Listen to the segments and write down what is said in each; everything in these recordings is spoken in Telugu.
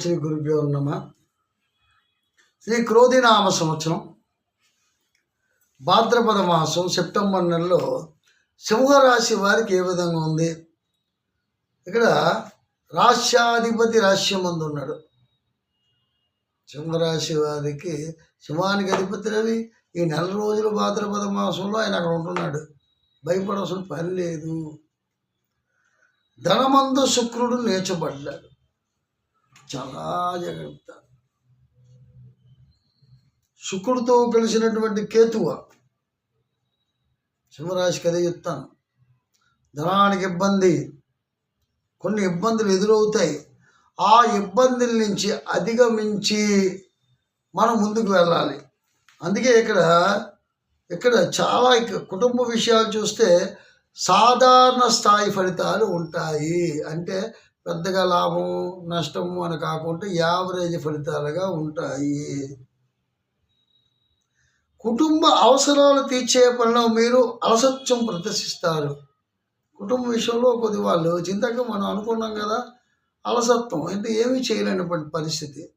శ్రీ గురుభ్యో నమ. శ్రీ క్రోధినామ సంవత్సరం. భాద్రపద మాసం సెప్టెంబర్ నెలలో సింహరాశి వారికి ఏ విధంగా ఉంది? ఇక్కడ రాష్ట్రాధిపతి రాష్ట్రమందు ఉన్నాడు. సింహరాశి వారికి సింహానికి అధిపతి రవి ఈ నెల రోజులు భాద్రపద మాసంలో ఆయన అక్కడ ఉంటున్నాడు. భయపడవలసిన పని లేదు. ధనమందు శుక్రుడు నేర్చబడ్డాడు చాలా జాగ్రత్త. శుక్రుడితో కలిసినటువంటి కేతువ సింహరాశికి అదే చెప్తాను. ధనానికి ఇబ్బంది కొన్ని ఇబ్బందులు ఎదురవుతాయి. ఆ ఇబ్బందుల నుంచి అధిగమించి మనం ముందుకు వెళ్ళాలి. అందుకే ఇక్కడ ఇక్కడ చాలా కుటుంబ విషయాలు చూస్తే సాధారణ స్థాయి ఫలితాలు ఉంటాయి. అంటే పెద్దగా లాభం నష్టము అని కాకుండా యావరేజ్ ఫలితాలుగా ఉంటాయి. కుటుంబ అవసరాలు తీర్చే పనిలో మీరు అలసత్వం ప్రదర్శిస్తారు. కుటుంబ విషయంలో కొద్ది వాళ్ళు చింతగా మనం అనుకున్నాం కదా అలసత్వం అంటే ఏమీ చేయలేనటువంటి పరిస్థితి.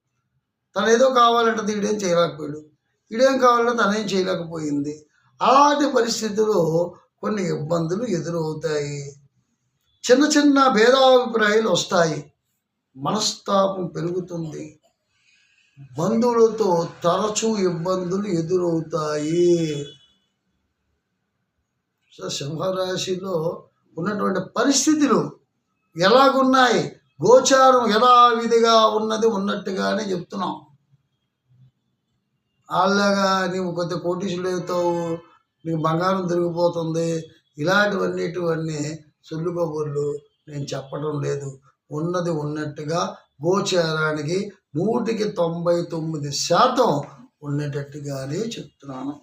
తను ఏదో కావాలంటే ఈడేం చేయలేకపోయాడు. ఈడేం కావాలంటే తనేం చేయలేకపోయింది. అలాంటి పరిస్థితుల్లో కొన్ని ఇబ్బందులు ఎదురవుతాయి. చిన్న చిన్న భేదాభిప్రాయాలు వస్తాయి. మనస్తాపం పెరుగుతుంది. బంధువులతో తరచూ ఇబ్బందులు ఎదురవుతాయి. సో సింహరాశిలో ఉన్నటువంటి పరిస్థితులు ఎలాగున్నాయి? గోచారం ఎలా విధిగా ఉన్నది ఉన్నట్టుగానే చెప్తున్నాం. వాళ్ళగా నీవు కొద్ది కోటీసులు అవుతావు నీకు బంగారం తిరిగిపోతుంది ఇలాంటివన్నిటివన్నీ సొల్లు కబుర్లు నేను చెప్పడం లేదు. ఉన్నది ఉన్నట్టుగా గోచారానికి నూటికి తొంభై తొమ్మిది శాతం ఉండేటట్టుగానే చెప్తున్నాను.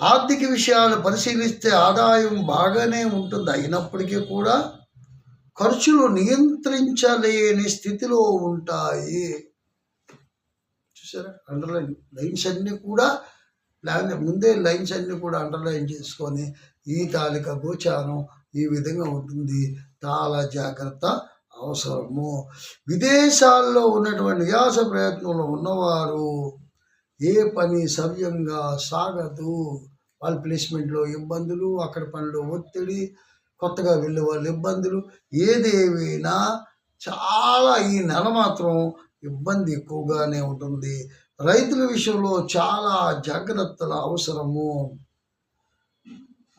ఆర్థిక విషయాలు పరిశీలిస్తే ఆదాయం బాగానే ఉంటుంది. అయినప్పటికీ కూడా ఖర్చులు నియంత్రించలేని స్థితిలో ఉంటాయి. చూసారా? అండర్లైన్ లైన్స్ అన్నీ కూడా ప్లాన్ ముందే లైన్స్ అన్నీ కూడా అండర్లైన్ చేసుకొని ఈ తాలిక గోచారం ఈ విధంగా ఉంటుంది. చాలా జాగ్రత్త అవసరము. విదేశాల్లో ఉన్నటువంటి వ్యాస ప్రయత్నంలో ఉన్నవారు ఏ పని సవ్యంగా సాగదు. వాళ్ళ ప్లేస్మెంట్లో ఇబ్బందులు అక్కడ పనిలో ఒత్తిడి కొత్తగా వెళ్ళే వాళ్ళ ఇబ్బందులు ఏదేమైనా చాలా ఈ నెల మాత్రం ఇబ్బంది ఎక్కువగానే ఉంటుంది. రైతుల విషయంలో చాలా జాగ్రత్తల అవసరము.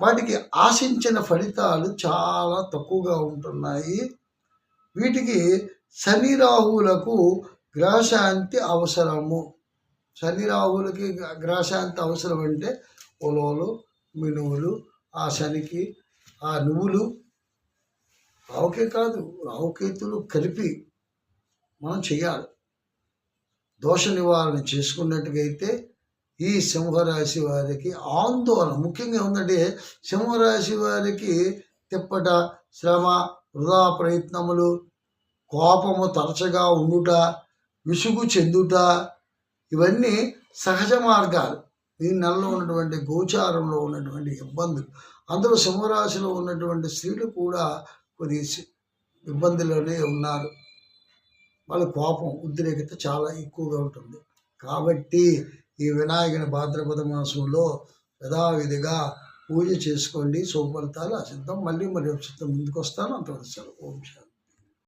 వాటికి ఆశించిన ఫలితాలు చాలా తక్కువగా ఉంటున్నాయి. వీటికి శని రాహువులకు గ్రహశాంతి అవసరము. శని రాహువులకి గ్రహశాంతి అవసరం అంటే ఉలవలు మినువులు ఆ శనికి ఆ నువ్వులు. రావుకే కాదు రావుకేతులు కలిపి మనం చేయాలి. దోష నివారణ చేసుకున్నట్టుగైతే ఈ సింహరాశి వారికి ఆందోళన. ముఖ్యంగా ఉందంటే సింహరాశి వారికి తిప్పట శ్రమ వృధా ప్రయత్నములు కోపము తరచుగా ఉండుట విసుగు చెందుట ఇవన్నీ సహజ మార్గాలు. ఈ నెలలో ఉన్నటువంటి గోచారంలో ఉన్నటువంటి ఇబ్బందులు. అందులో సింహరాశిలో ఉన్నటువంటి స్త్రీలు కూడా కొన్ని ఇబ్బందులనే ఉన్నారు. వాళ్ళ కోపం ఉద్రేకత చాలా ఎక్కువగా ఉంటుంది. కాబట్టి ఈ వినాయకుని భాద్రపద మాసంలో యథావిధిగా పూజ చేసుకోండి. శుభఫలితాలు సిద్ధం మళ్ళీ మరి ముందుకు వస్తాను అంతవరకు సెలవు. ఓం శాంతి.